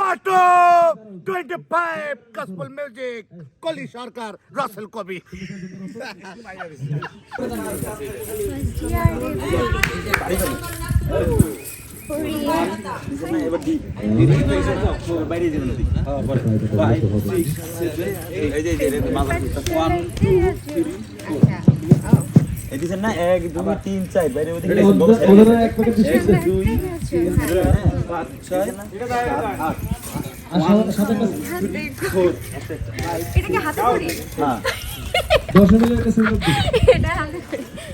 Auto twenty five কাসপুল music Koli Sarkar Rasel কবি এদিকে না এক দুই তিন চার বাইরে ওদিকে পাঁচ ছয় আট এটাকে হাতে করি হ্যাঁ দশ মিনিটের সিঙ্গেল এটা হাতে করি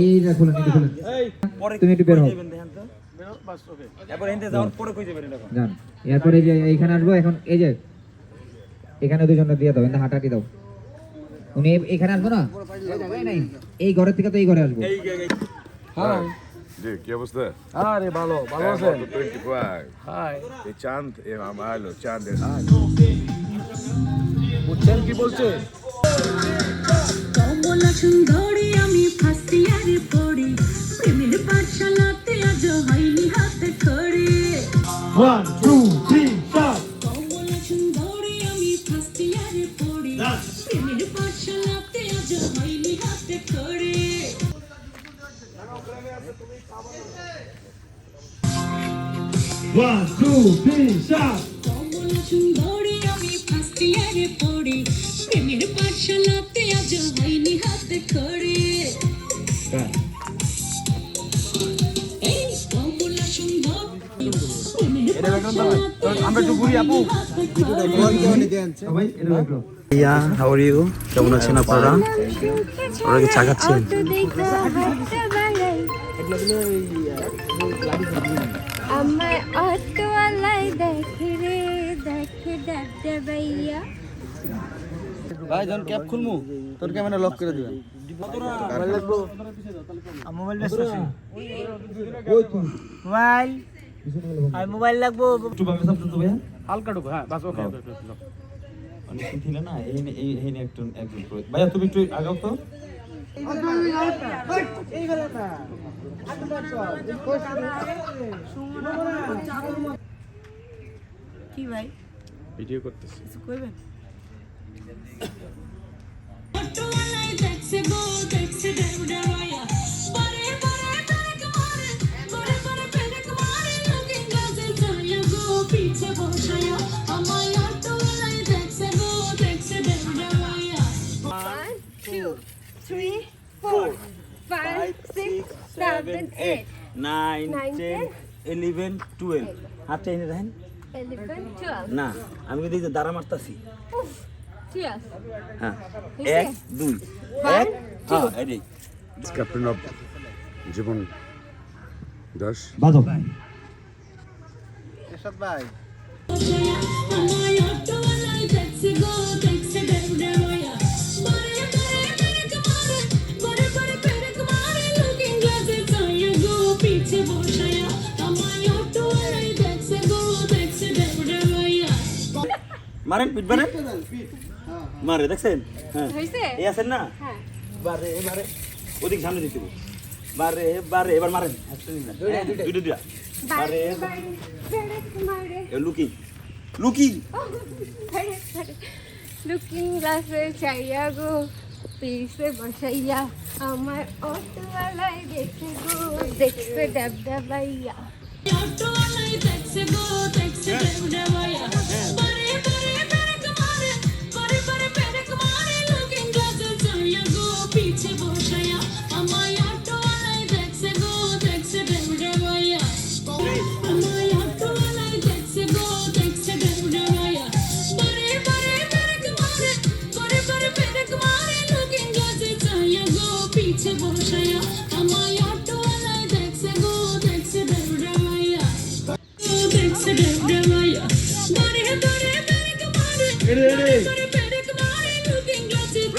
এই না খুলেন এটা খুলেন তুমি একটু বের হও। যাবেন দেখেন তো? এরপর এনতে যাওয়ার পরে কই যাবেন এরকম যান। এরপরে যে এইখানে আসব এখন এই যে এখানে দুজনে দিয়ে দাও এখানে দাও। উনি এখানে আসব না? এই ঘরের থেকে তো এই ঘরে আসব। জি কি অবস্থা? আরে ভালো ভালো হ্যাঁ, আছেন? হাই। এই চাঁদ এ আমার আলো চাঁদের বুঝছেন কি বলছে? কমলা সুন্দরী আমি ফার্স্ট ইয়ারে পড়ি। প্রেমের পাঠশালাতে আজ হয়নি হাতে খড়ি। ওয়ান টু থ্রি স্টার কমলা সুন্দরী আমি ফার্স্ট ইয়ারে পড়ি। প্রেমের পাঠশালাতে আজ হয়নি হাতে খড়ি। ওয়ান টু থ্রি স্টার কমলা সুন্দরী আমি ফার্স্ট ইয়ারে পড়ি। প্রেমের পাঠশালাতে আজ হয়নি হাতে খড়ি। ইউ কেমন আছেন আপনারা? ওরা কি ভাই যখন ক্যাপ খুলমু, তোর ক্যামেরা লক করে দিবেন। মোবাইল ব্যস্ত আছে মোবাইল আর মোবাইল লাগবো একটু ভাবে তো হালকা হ্যাঁ বাস ওকে ওকে ছিল না এই এই এই একজন একজন ভাইয়া তুমি একটু আগাও তো কি ভাই ভিডিও করতেছি কিছু কইবেন seven, eight, nine Nine, ten ten, eleven twelve হাত চাইনে দেখেন? Eleven, twelve. না আমি কিন্তু এই যে দাঁড়া মারতাছি। হ্যাঁ এক দুই এক হ্যাঁ ক্যাপ্টেন অফ জীবন দাস বাজো এরশাদ ভাই। মারেন পিট মারেন মারে দেখছেন? হ্যাঁ? এই আছেন না? হ্যাঁ। বারে এবারে ওদিক সামনে দিতে। বারে বারে এবার মারেন। দিন না। হ্যাঁ, বারে মারে। লুকি। লুকি। মারে। Looking গ্লাসে চাইয়া গো পিছে বসাইয়া। আমার অটোওয়ালাই দেখে গো দেখছে ডাব ডাবাইয়া অটোওয়ালাই দেখছে গো দেখছে দেউডাওয়া পরে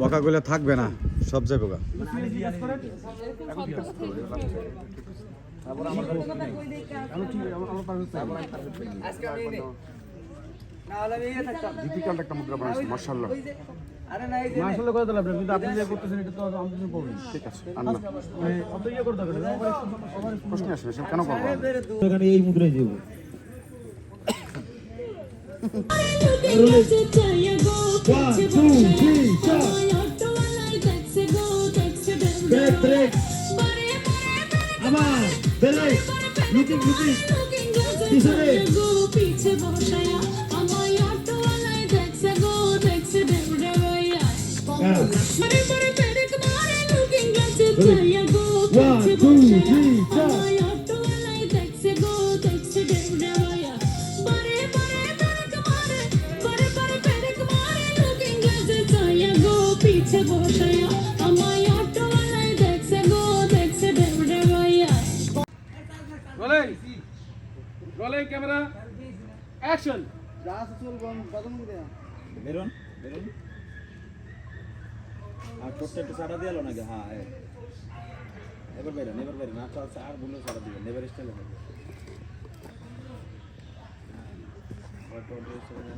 বকাগুলো থাকবে না সব যাবে গা ডিফিকাল্ট একটা মুদ্রা বানাইছি মার্শাল্লাহ আসলে করে দিলাম কিন্তু আপনি যে করতেছেন এটা তো ঠিক আছে আল্লাহ ইয়ে করতে কেন এই মুদ্রাই দেবো লুকিং গ্লাসে চাইয়া গো পিছে বসায়া আমায় অটোওয়ালাই দেখছে গো দেখছে ডেবডেবাইয়া বারে বারে আমার লুকিং গ্লাসে চাইয়া গো পিছে বসায়া আমায় অটোওয়ালাই দেখছে গো দেখছে ডেবডেবাইয়া বারে বারে পেরেক মারে লুকিং গ্লাসে চাইয়া গো পিছে বসায়া পিছে বসায়া আমায় অটোওয়ালাই দেখছে গো দেখছে ডেবডেবাইয়া রোলিং রোলিং ক্যামেরা অ্যাকশন। বেরোন বেরোন। আর ছোট্ট একটু সারা দিয়ে নাকি? হ্যাঁ এবার বেরোন এবার বেরোন। আর চলছে আর বললেও সারা দিবেন এবার স্টাইলে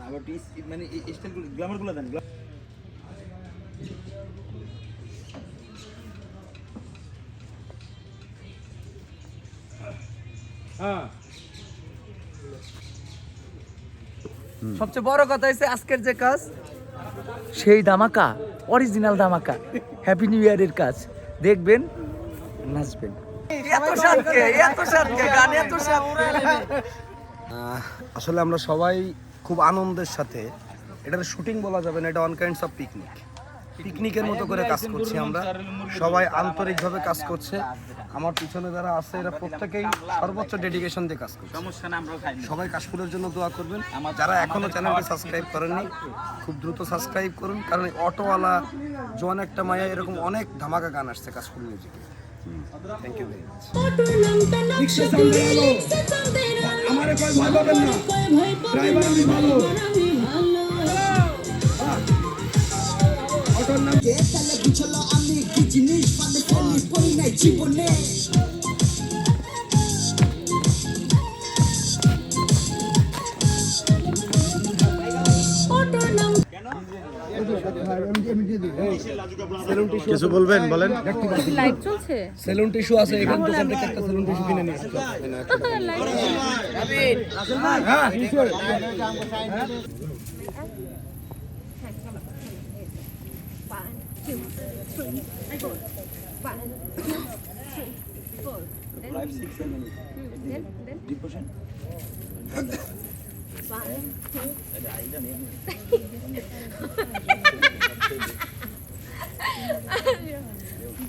আবার মানে স্টাইলগুলো গ্ল্যামারগুলো দেন হ্যাঁ। সবচেয়ে বড় কথা হচ্ছে আজকের যে কাজ সেই ধামাকা অরিজিনাল ধামাকা হ্যাপি নিউ ইয়ারের কাজ। দেখবেন নাচবেন। এত সাতকে এত সাতকে গান এত সাতকে আসলে আমরা সবাই খুব আনন্দের সাথে এটার শুটিং বলা যাবে না এটা অন কাইন্ডস অফ পিকনিক পিকনিকের মতো করে কাজ করছি আমরা। সবাই আন্তরিকভাবে কাজ করছে। আমার পিছনে যারা আছে এরা প্রত্যেকেই সর্বোচ্চ ডেডিকেশন দিয়ে কাজ করছে। সমস্যা না আমরাও সবাই কাশফুলের জন্য দোয়া করবেন। যারা এখনও চ্যানেলকে সাবস্ক্রাইব করেননি খুব দ্রুত সাবস্ক্রাইব করুন কারণ এই অটোওয়ালা জোয়ান একটা মায়া এরকম অনেক ধামাকা গান আসছে কাশফুল মিউজিকে থ্যাংক ইউ ভেরি মাচ আমারে কয় ভয় পাবেন না। ড্রাইভার আমি ভালো। আমি ভালো অটোর নাম কিছু বলবেন বলেন। লাইভ চলছে? সেলুন টিস্যু আছে এখান দোকান থেকে একটা সেলুন টিস্যু কিনে নিয়ে One, two, three, four. One, three, four. Then, Hmm, then, then. One, two.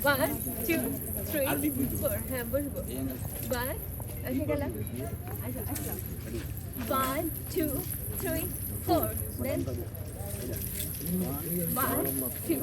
One, two, three, four. হ্যাঁ বসবো One, এসে গেলাম আসো আসো One, two, three, four. Then one, two,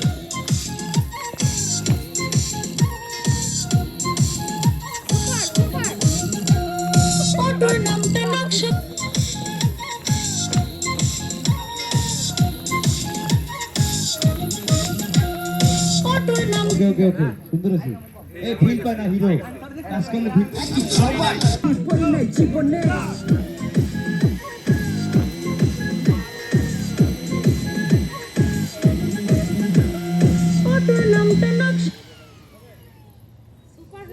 ওকে ওকে সুন্দর আছে এই ফিল পায় না হিরো কাজ ফিল সবাই জীবনে সুপার